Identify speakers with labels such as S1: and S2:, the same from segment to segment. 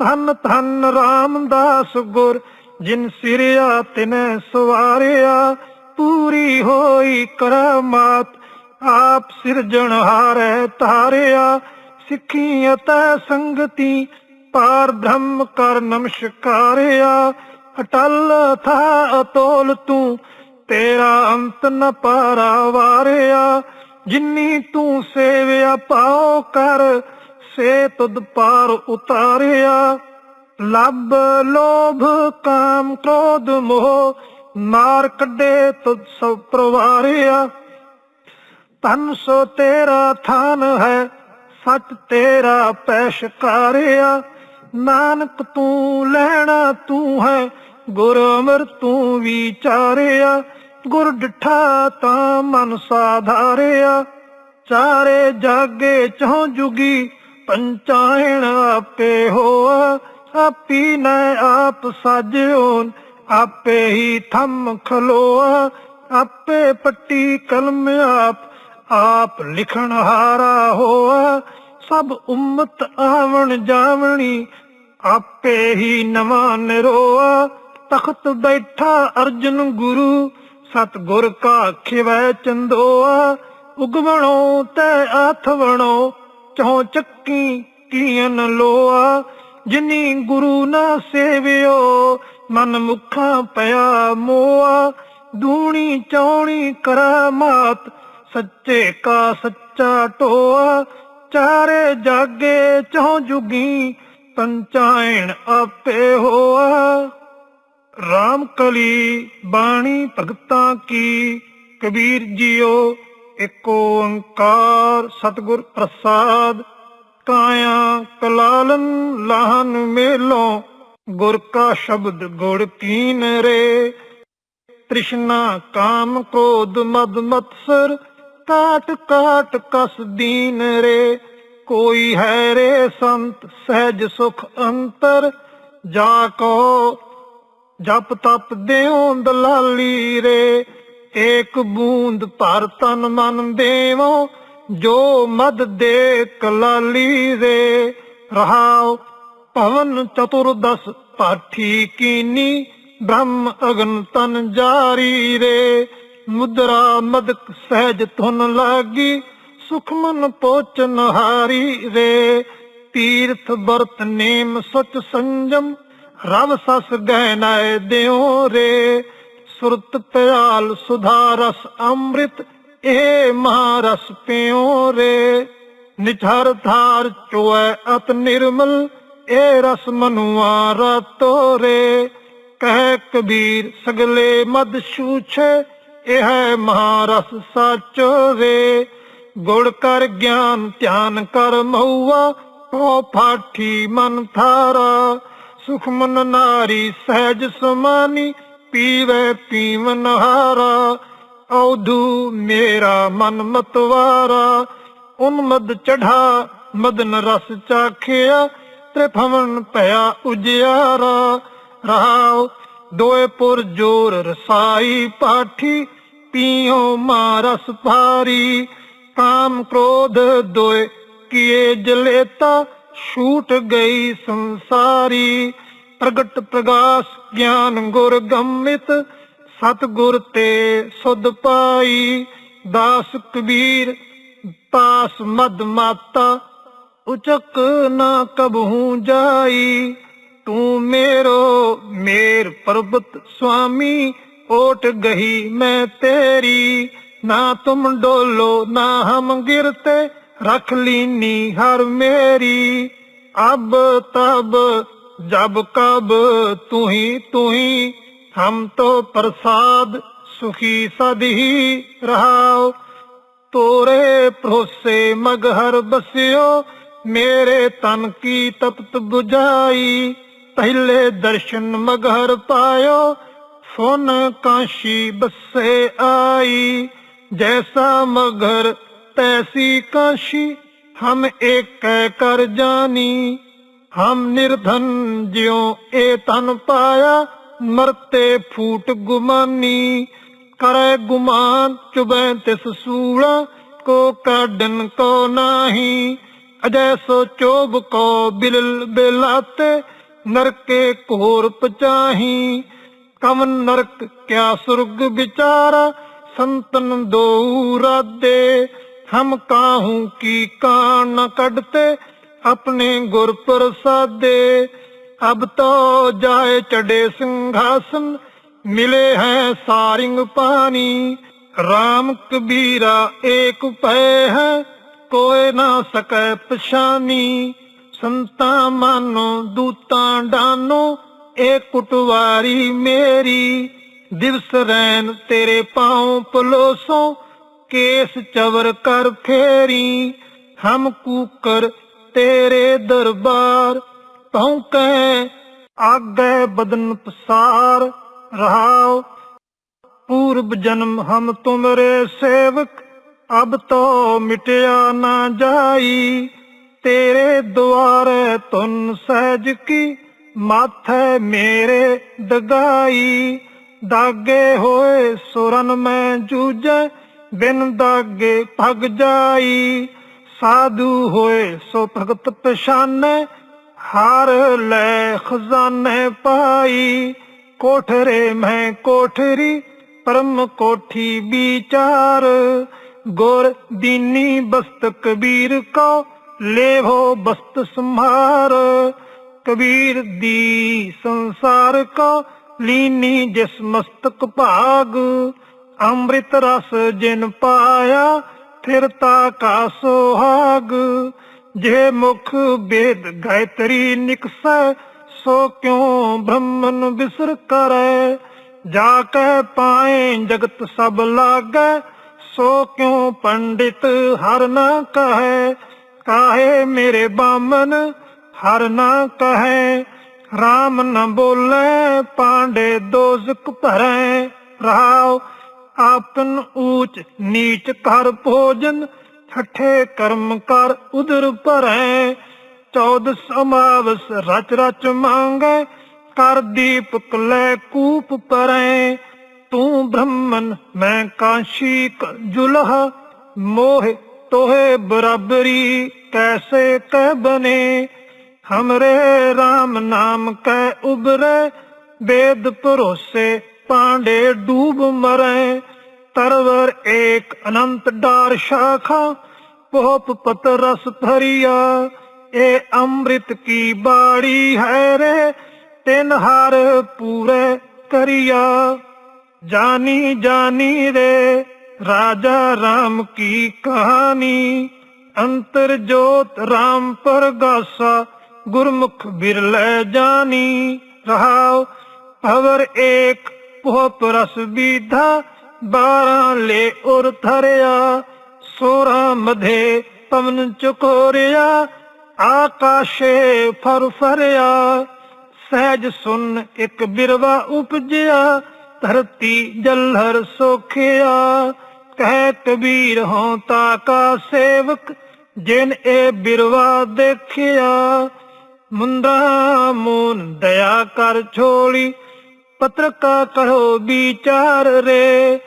S1: ਧੰਨ ਧੰਨ ਰਾਮਦਾਸ ਗੁਰ, ਜਿਨ ਸਿਰਿਆ ਤਿਨੈ ਸਵਾਰਿਆ, ਪੂਰੀ ਹੋਈ ਕਰਾਮਾਤ, ਆਪ ਸਿਰਜਣਹਾਰੈ ਤਾਰਿਆ ਸਿੱਖੀ ਅਤੇ ਸੰਗਤੀ, ਪਾਰ ਬ੍ਰਹਮ ਕਰ ਨਮਸਕਾਰਿਆ, ਅਟਲ ਥਾ ਅਤੋਲ ਤੂੰ, ਤੇਰਾ ਅੰਤ ਨ ਪਾਰਾ ਵਾਰਿਆ ਜਿੰਨੀ ਤੂੰ ਸੇਵਿਆ ਪਾਉ ਕਰ ਸੇ ਤੁਦ ਪਾਰ ਉਤਾਰਿਆ। ਲੱਭ ਲੋਭ, ਕਾਮ ਕ੍ਰੋਧ, ਮੋਹ, ਮਾਰ ਕੱਢੇ ਤੁਧ ਸਭ ਪ੍ਰਵਾਰਿਆ। ਤਨ ਸੋ ਤੇਰਾ ਥਾਨ ਹੈ, ਸੱਚ ਤੇਰਾ ਪੈਸ਼ਕਾਰਿਆ ਨਾਨਕ ਤੂੰ ਲੈਣਾ ਤੂੰ ਹੈ, ਗੁਰ ਅਮਰ ਤੂੰ ਵਿਚਾਰਿਆ। ਗੁਰ ਡਿਠਾ ਤਾਂ ਮਨ ਸਾਧਾਰਿਆ। ਚਾਰੇ ਜਾਗੇ ਚਹੁ ਜੁਗੀ ਪੰਚਾਇਣ ਆਪੇ ਹੋਆ, ਆਪੀ ਨੈ ਆਪ ਸਾਜਿਓ, ਆਪੇ ਹੀ ਥੰਮ ਖਲੋਆ, ਆਪੇ ਪੱਟੀ ਕਲਮ ਆਪ ਆਪ ਲਿਖਣ ਹਾਰਾ ਹੋਆ, ਸਭ ਉਮਤ ਆਵਣ ਜਾਵਣੀ, ਆਪੇ ਹੀ ਨਵਾਂ ਨਿਰੋਆ, ਤਖਤ ਬੈਠਾ ਅਰਜਨ ਗੁਰੂ ਸਤ ਗੁਰ ਕਾ ਖਿਵੈ ਚੰਦੋਆ, ਉਗਵਣੋ ਤੈ ਆਥਵਣੋ ਚੋਂ ਚੱਕੀ ਕੀਨ ਲੋਆ? ਜਿਨੀ ਗੁਰੂ ਨਾ ਸੇਵਿਓ, ਮਨ ਮੁਖਾਂ ਪਿਆ ਮੋਆ। ਦੂਣੀ ਚੌਣੀ ਕਰਾਮਾਤ ਸੱਚੇ ਕਾ ਸੱਚਾ ਟੋਆ ਚਾਰੇ ਜਾਗੇ ਚੌ ਜੁਗੀ, ਪੰਚਾਇਣ ਆਪੇ ਹੋਆ। ਰਾਮ ਕਲੀ ਬਾਣੀ ਭਗਤਾਂ ਕੀ, ਕਬੀਰ ਜੀਓ ਏਕ ਓੰਕਾਰ ਸਤਿਗੁਰ ਪ੍ਰਸਾਦ, ਕਾਇਆ ਕਲਾਲਨ ਲਾਹਨ ਮੇਲੋਂ, ਗੁਰ ਕਾ ਸ਼ਬਦ ਗੁੜ ਕੀਨ ਰੇ। ਤ੍ਰਿਸ਼ਨਾ ਕਾਮ ਕ੍ਰੋਧ ਮਦ ਮਤਸਰ, ਕਾਟ ਕਾਟ ਕਸ ਦੀਨ ਰੇ। ਕੋਈ ਹੈ ਰੇ ਸੰਤ ਸਹਿਜ ਸੁਖ ਅੰਤਰ, ਜਾ ਕੋ ਜਪ ਤਪ ਦੇਉ ਦਲਾਲੀ ਰੇ। ਏਕ ਬੂੰਦ ਭਰ ਤਨ ਮਨ ਦੇਵੋ, ਜੋ ਮਦ ਦੇ ਕਲਾਲੀ ਰੇ। ਰਹਾਉ ਭਵਨ ਚਤੁਰਦਸ ਪਾਠੀ ਕੀਨੀ, ਬ੍ਰਹਮ ਅਗਨ ਤਨ ਜਾਰੀ ਰੇ। ਮੁਦਰਾ ਮਦਕ ਸਹਿਜ ਧੁਨ ਲਾਗੀ, ਸੁਖਮਨ ਪੋਚਨ ਹਾਰੀ ਰੇ। ਤੀਰਥ ਵਰਤ ਨੇਮ ਸਚ ਸੰਜਮ, ਰਵ ਸਸ ਗਹਿਨਾਏ ਦਿਓ ਰੇ। ਸੁਰਤ ਪਿਆਲ ਸੁਧਾ ਰਸ ਅੰਮ੍ਰਿਤ, ਇਹ ਮਹਾਰਸ ਪਿਓ ਰੇ। ਨਿਝਰ ਧਾਰ ਚੋਐ ਅਤ ਨਿਰਮਲ, ਇਹ ਰਸ ਮਨੁਆ ਰਤੋ ਰੇ। ਕਹਿ ਕਬੀਰ ਸਗਲੇ ਮਦ ਛੂਛੇ, ਇਹ ਹੈ ਮਹਾਰਸ ਸਾਚੋ ਰੇ। ਗੁੜ ਕਰ ਗਿਆਨ ਧਿਆਨ ਕਰ ਮਹੁਆ ਕੋ ਫਾਠੀ ਮਨ ਥਾਰਾ ਸੁਖਮਨ ਨਾਰੀ ਸਹਿਜ ਸਮਾਨੀ ਪੀਵੇ ਪੀਵਨ ਹਾਰਾ, ਔਧੂ ਮੇਰਾ ਮਨ ਮਤਵਾਰਾ। ਉਨਮਦ ਚੜਾ ਮਦਨ ਰਸ ਚਾਖਿਆ, ਤ੍ਰਿਭਵਨ ਭਇਆ ਉਜਿਆਰਾ। ਰਹਾਉ ਦੋਏ ਪੁਰ ਜੋਰ ਰਸਾਈ ਪਾਠੀ ਪੀਓ ਮਾਰਸ ਭਾਰੀ। ਕਾਮ ਕ੍ਰੋਧ ਦੋਏ ਕੀਏ ਜਲੇਤਾ, ਛੂਟ ਗਈ ਸੰਸਾਰੀ। ਪ੍ਰਗਟ ਪ੍ਰਗਾਸ ਗਿਆਨ ਗੁਰ ਗੰਮਿਤ ਸਤ ਗੁਰ ਤੇ ਸੁਧ ਪਾਈ। ਦਾਸ ਕਬੀਰ ਪਾਸ ਮਦ ਮਾਤਾ, ਉਚਕ ਨਾ ਕਬਹੂ ਜਾਈ। ਤੂੰ ਮੇਰੋ ਮੇਰ ਪਰਬਤ ਸੁਆਮੀ, ਓਟ ਗਹੀ ਮੈਂ ਤੇਰੀ। ਨਾ ਤੁਮ ਡੋਲੋ, ਨਾ ਹਮ ਗਿਰਤੇ, ਰਖ ਲੀਨੀ ਹਰ ਮੇਰੀ। ਅਬ ਤਬ जब कब तू ही तू ही हम तो प्रसाद सुखी सद ही रहाओ। तोरे भरोसे मगहर बसियो, मेरे तन की तपत बुझाई। पहले दर्शन मगहर पायो सोन काशी बसे आई। जैसा मगर तैसी काशी, हम एक कह कर जानी। ਹਮ ਨਿਰਧਨ ਜਿਉ ਏ ਤਨ ਪਾਇਆ, ਮਰਤੇ ਫੂਟ ਗੁਮਾਨੀ। ਕਰੈ ਗੁਮਾਨ ਚੁਬੈ ਤਿਸ ਸੂਲਾ, ਕੋ ਕਾਢਨ ਕੋ ਨਾਹੀ। ਅਜੈ ਸੋ ਚੋਬ ਕੋ ਬਿਲਲ ਬਿਲਾਤੇ, ਨਰਕੇ ਘੋਰ ਪਚਾਹੀ। ਕਮਨ ਨਰਕ ਕਿਆ ਸੁਰਗ ਵਿਚਾਰਾ, ਸੰਤਨ ਦੋ ਰਾਦੇ। ਹਮ ਕਾਹੂ ਕੀ ਕਾਣ ਕਢਤੇ ਆਪਣੇ ਗੁਰ ਪ੍ਰਸਾਦੇ। ਅਬ ਤੋ ਜਾਏ ਚੜੇ ਸਿੰਘਾਸਨ, ਮਿਲੇ ਹੈ ਸਾਰਿੰਗ ਪਾਣੀ। RAM ਕਬੀਰਾ ਏਕ ਭੈ ਹੈ ਕੋਏ ਨਾ ਸਕੈ ਪਛਾਨੀ। ਸੰਤਾਂ ਮਾਨੋ, ਦੂਤਾਂ ਡਾਨੋ, ਏ ਕੁਟਵਾਰੀ ਮੇਰੀ। ਦਿਵਸ ਰੈਨ ਤੇਰੇ ਪਾਉ ਪਲੋਸੋ, ਕੇਸ ਚਵਰ ਕਰ ਫੇਰੀ। ਹਮ ਕੂਕਰ ਤੇਰੇ ਦਰਬਾਰ ਪਹੁੰਚੈ ਆਗੇ ਬਦਨ ਪਸਾਰ, ਰਹਾਉ। ਪੂਰਬ ਜਨਮ ਹਮ ਤੁਮਰੇ ਸੇਵਕ, ਅਬ ਤੋ ਮਿਟਿਆ ਨਾ ਜਾਈ। ਤੇਰੇ ਦੁਆਰੇ ਤੁਨ ਸਹਿਜ ਕੀ, ਮਾਥੇ ਮੇਰੇ ਦਗਾਈ। ਦਾਗੇ ਹੋਏ ਸੁਰਨ ਮੈਂ ਜੂਝੈ, ਬਿਨ ਦਾਗੇ ਭਗ ਜਾਈ। ਸਾਧੂ ਹੋਏ, ਸੋ ਭਗਤ ਪਛਾਨੇ, ਹਾਰ ਲੈ ਖਜ਼ਾਨੇ ਪਾਈ। ਕੋਠਰੇ ਮੈਂ ਕੋਠਰੀ, ਪਰਮ ਕੋਠੀ ਵਿਚਾਰ। ਗੁਰ ਦੀਨੀ ਬਸਤ ਕਬੀਰ ਕੋ, ਲੇਵੋ ਬਸਤ ਸੰਭਾਰ। ਕਬੀਰ ਦੀ ਸੰਸਾਰ ਕੋ, ਲੀਨੀ ਜਿਸ ਮਸਤਕ ਭਾਗ। ਅੰਮ੍ਰਿਤ ਰਸ ਜਿਨ ਪਾਇਆ ਫਿਰਤਾ ਕਾ ਸੋਹਾਗ, ਜੇ ਮੁਖ ਬੇਦ ਗਾਇਤਰੀ ਨਿਕਸੈ, ਸੋ ਕਿਉ ਬ੍ਰਹਮਨ ਵਿਸਰ ਕਰੈ? ਜਾ ਕੈ ਪਾਏ ਜਗਤ ਸਭ ਲਾਗੈ, ਸੋ ਕਿਉ ਪੰਡਿਤ ਹਰ ਨਾ ਕਹੈ? ਕਾਹੇ ਮੇਰੇ ਬਾਮਨ ਹਰ ਨਾ ਕਹੈ? ਰਾਮ ਨ ਬੋਲੇ, ਪਾਂਡੇ ਦੋਜ਼ਕ ਭਰੈ। ਰਹਾਉ ਆਪਨ ਊਚ ਨੀਚ ਕਰ ਭੋਜਨ, ਠੱਠੇ ਕਰਮ ਕਰ ਉਦਰ ਭਰੈ। ਚੌਦ ਸਮਾਵਸ ਰਚ ਰਚ ਮੰਗੈ, ਕਰ ਦੀਪਕ ਲੈ ਕੂਪ ਪਰੈ। ਤੂੰ ਬ੍ਰਹਮਨ, ਮੈਂ ਕਾਂਸ਼ੀ ਕਰ ਜੁਲਹਾ, ਮੋਹ ਤੋਹੇ ਬਰਾਬਰੀ, ਕੈਸੇ ਕਹਿ ਬਨੇ? ਹਮਰੇ ਰਾਮ ਨਾਮ ਕੈ ਉਬਰੇ ਬੇਦ ਭਰੋਸੇ ਪਾਂਡੇ ਡੂਬ ਮਰੈ। ਤਰਵਰ ਏਕ ਅਨੰਤ ਡਾਰ ਸ਼ਾਖਾ, ਪੋਪ ਪਤ ਰਸ ਭਰੀਆ ਇਹ ਅੰਮ੍ਰਿਤ ਕੀ ਬਾੜੀ ਹੈ ਰੇ, ਤਿਨ ਹਰ ਪੂਰੇ ਕਰਿਆ। ਜਾਨੀ ਜਾਨੀ ਰੇ, ਰਾਜਾ ਰਾਮ ਕੀ ਕਹਾਣੀ। ਅੰਤਰ ਜੋਤ ਰਾਮ ਪਰਗਾਸਾ, ਗੁਰਮੁਖ ਬਿਰਲੇ ਜਾਨੀ। ਰਹਾਉ ਭਵਰ ਏਕ, ਪੋਪ ਰਸ ਵਿਧਾ ਬਾਰਾਂ ਲੈ ਉਰ ਥਰਿਆ ਸੋਰਾ ਮਧੇ ਪਵਨ ਚਕੋਰਿਆ, ਆਕਾਸ਼ੇ ਫਰ ਫਰਿਆ। ਸਹਿਜ ਸੁਨ ਇੱਕ ਬਿਰਵਾ ਉਪਜਿਆ, ਧਰਤੀ ਜਲਹਰ ਸੋਖਿਆ। ਕਹਿ ਕਬੀਰ ਹੋਂ ਤਾ ਕਾ ਸੇਵਕ, ਜਿਨ ਇਹ ਬਿਰਵਾ ਦੇਖਿਆ। ਮੁੰਦਾ ਮੂਨ ਦਇਆ ਕਰ ਛੋੜੀ ਪਤਰਕਾ ਕਰੋ ਵਿਚਾਰ ਰੇ।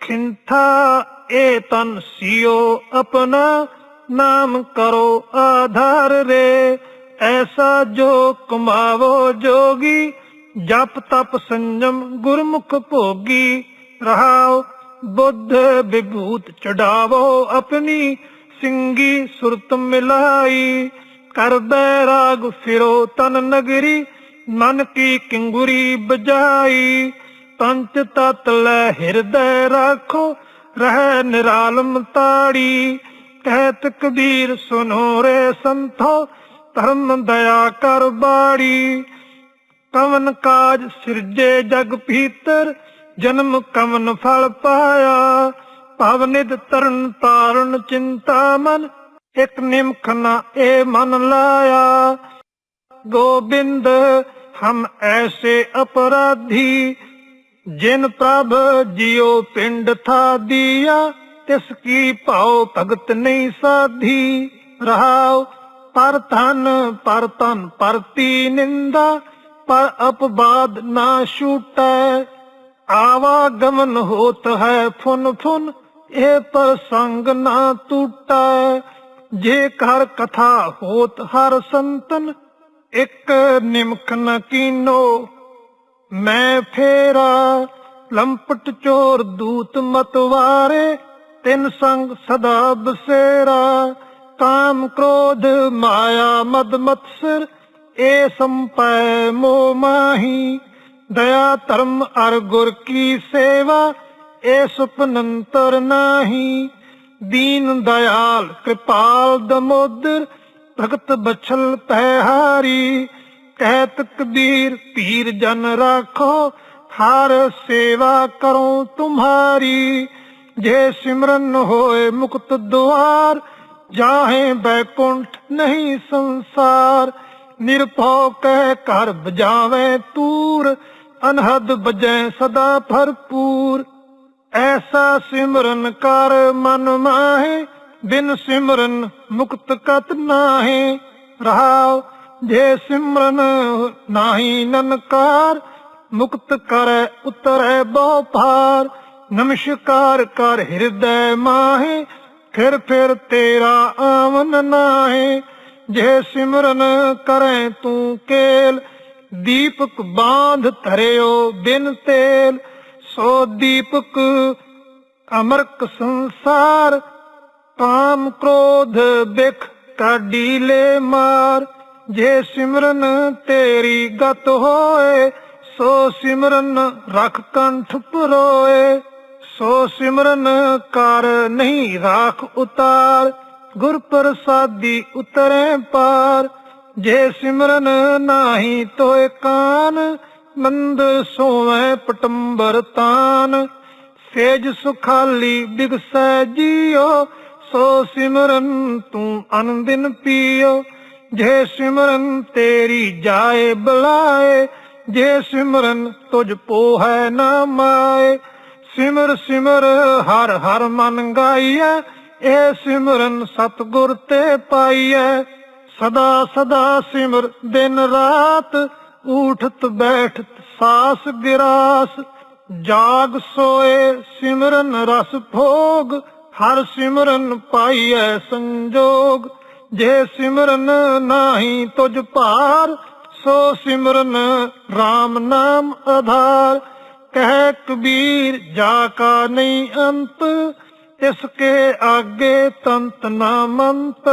S1: ਖਿੰਥਾ ਏ ਤਨ ਸਿਓ ਆਪਣਾ, ਨਾਮ ਕਰੋ ਆਧਾਰ ਰੇ। ਐਸਾ ਜੋ ਕਮਾਵੋ ਜੋਗੀ, ਜਪ ਤਪ ਸੰਜਮ ਗੁਰਮੁਖ ਭੋਗੀ। ਰਹਾਓ ਬੁੱਧ ਵਿਭੂਤ ਚੜਾਵੋ ਆਪਣੀ, ਸਿੰਗੀ ਸੁਰਤ ਮਿਲਾਈ। ਕਰਦਾ ਰਾਗ ਫਿਰੋ ਤਨ ਨਗਰੀ, ਮਨ ਕੀ ਕਿੰਗੁਰੀ ਬਜਾਈ। ਪੰਚ ਤਤ ਲੈ ਹਿਰਦੈ ਰਾਖੋ, ਰਹਿ ਨਿਰਾਲਮ ਤਾੜੀ। ਕਹਿਤ ਕਬੀਰ ਸੁਨੋ ਰੇ ਸੰਤੋ ਧਰਮ ਦਇਆ ਕਰ ਬਾੜੀ। ਕਵਨ ਕਾਜ ਸਿਰਜੇ ਜਗ ਭੀਤਰ, ਜਨਮ ਕਵਨ ਫਲ ਪਾਇਆ। ਭਵਨਿਦ ਤਰਨ ਤਾਰਨ ਚਿੰਤਾ ਮਨ, ਇਕ ਨਿਮਖ ਨਾ ਏ ਮਨ ਲਾਇਆ। ਗੋਬਿੰਦ, ਹਮ ਐਸੇ ਅਪਰਾਧੀ ਜਿਨ ਪ੍ਰਭ ਜਿਉ ਪਿੰਡ ਥਾ ਦਿਆ ਤਿਸ ਕੀ ਭਾਉ ਭਗਤ ਨਹੀਂ ਸਾਧੀ। ਰਹਾਉ, ਪਰ ਧਨ, ਪਰ ਤਨ ਪਰਤੀ ਨਿੰਦਾ, ਪਰ ਅਪਵਾਦ ਨਾ ਛੂਟੈ। ਆਵਾਗਮਨ ਹੋਤ ਹੈ ਫੁਨ ਫੁਨ, ਇਹ ਪ੍ਰਸੰਗ ਨਾ ਟੂਟੈ। ਜੇ ਕਰ ਕਥਾ ਹੋਤ ਹਰ ਸੰਤਨ, ਇੱਕ ਨਿਮਖ ਨ ਕੀਨੋ। ਮੈਂ ਫੇਰਾ, ਲੰਪਟ ਚੋਰ ਦੂਤ ਮਤਵਾਰੇ ਤਿੰਨ ਸੰਗ ਸਦਾ ਬਸੇਰਾ। ਕਾਮ ਕ੍ਰੋਧ ਮਾਇਆ ਮਦ ਮਤਸਰ, ਏ ਸੰਪੈ ਮੋ ਮਾਹੀ। ਦਇਆ ਧਰਮ ਅਰ ਗੁਰ ਕੀ ਸੇਵਾ, ਏ ਸੁਪਨੰਤਰ ਨਾਹੀ। ਦੀਨ ਦਇਆਲ, ਕਿਰਪਾਲ ਦਮੋਦਰ, ਭਗਤ ਬਛਲ ਪਹਿ ਹਾਰੀ ਕਹਿਤ ਕਬੀਰ ਪੀਰ ਜਨ ਰਾਖੋ, ਹਰ ਸੇਵਾ ਕਰੋ ਤੁਮਹਾਰੀ ਜੇ ਸਿਮਰਨ ਹੋਏ ਮੁਕਤ ਦੁਆਰ, ਜਾਹੇ ਬੈਕੁੰਠ ਨਹੀਂ ਸੰਸਾਰ। ਨਿਰਭਉ ਕਹਿ ਕਰ ਬਜਾਵੇ ਤੂਰ, ਅਨਹਦ ਬਜੈ ਸਦਾ ਭਰਪੂਰ। ਐਸਾ ਸਿਮਰਨ ਕਰ ਮਨ ਮਾਹੇ, ਬਿਨ ਸਿਮਰਨ ਮੁਕਤ ਕਤ ਨਾਹੀ। ਰਹਾਉ ਜੇ ਸਿਮਰਨ ਨਾਹੀ ਨਨਕਾਰ, ਮੁਕਤ ਕਰੈ ਉਤਰੈ ਬਹੁ ਭਾਰ ਨਮਸਕਾਰ ਕਰ ਹਿਰਦੈ ਮਾਹੇ, ਫਿਰ ਫਿਰ ਤੇਰਾ ਆਵਨ ਨਾਹੀ। ਜੇ ਸਿਮਰਨ ਕਰੈ ਤੂੰ ਕੇਲ, ਦੀਪਕ ਬਾਂਧ ਧਰਿਓ ਬਿਨ ਤੇਲ। ਸੋ ਦੀਪਕ ਅਮਰਕ ਸੰਸਾਰ, ਕਾਮ ਕ੍ਰੋਧ ਬਿਖ ਕਾਢੀ ਲੈ ਮਾਰ। ਜੇ ਸਿਮਰਨ ਤੇਰੀ ਗਤ ਹੋਏ, ਸੋ ਸਿਮਰਨ ਰਖ ਕੰਠ ਪਰੋਏ। ਸੋ ਸਿਮਰਨ ਕਰ ਨਹੀਂ ਰਾਖ ਉਤਾਰ ਗੁਰ ਪ੍ਰਸਾਦੀ ਉਤਰੈ ਪਾਰ। ਜੇ ਸਿਮਰਨ ਨਾਹੀ ਤੋਏ ਕਾਨ, ਮੰਦ ਸੋਵੇਂ ਪਟੰਬਰ ਤਾਨ। ਸੇਜ ਸੁਖਾਲੀ ਬਿਗਸੈ ਜੀਓ, ਸੋ ਸਿਮਰਨ ਤੂੰ ਅਨੰਦਿਨ ਪੀਓ। ਜੇ ਸਿਮਰਨ ਤੇਰੀ ਜਾਏ, ਬੁਲਾਏ। ਜੇ ਸਿਮਰਨ ਤੁਝ ਪੋਹੈ ਨਾ ਮਾਏ। ਸਿਮਰ ਸਿਮਰ, ਹਰ ਹਰ ਮਨ ਗਾਈਐ। ਇਹ ਸਿਮਰਨ ਸਤਗੁਰ ਤੇ ਪਾਈਐ। ਸਦਾ ਸਦਾ ਸਿਮਰ ਦਿਨ ਰਾਤ ਉਠਤ ਬੈਠਤ ਸਾਸ ਗਿਰਾਸ। ਜਾਗ ਸੋਏ ਸਿਮਰਨ ਰਸ ਭੋਗ, ਹਰ ਸਿਮਰਨ ਪਾਈਐ ਸੰਜੋਗ। ਜੇ ਸਿਮਰਨ ਨਾਹੀ ਤੁਝ ਭਾਰ, ਸੋ ਸਿਮਰਨ RAM ਨਾਮ ਆਧਾਰ। ਕਹਿ ਕਬੀਰ, ਜਾ ਕਾ ਨਹੀਂ ਅੰਤ, ਇਸ ਕੇ ਆਗੇ ਤੰਤ ਨਾ ਮੰਤ।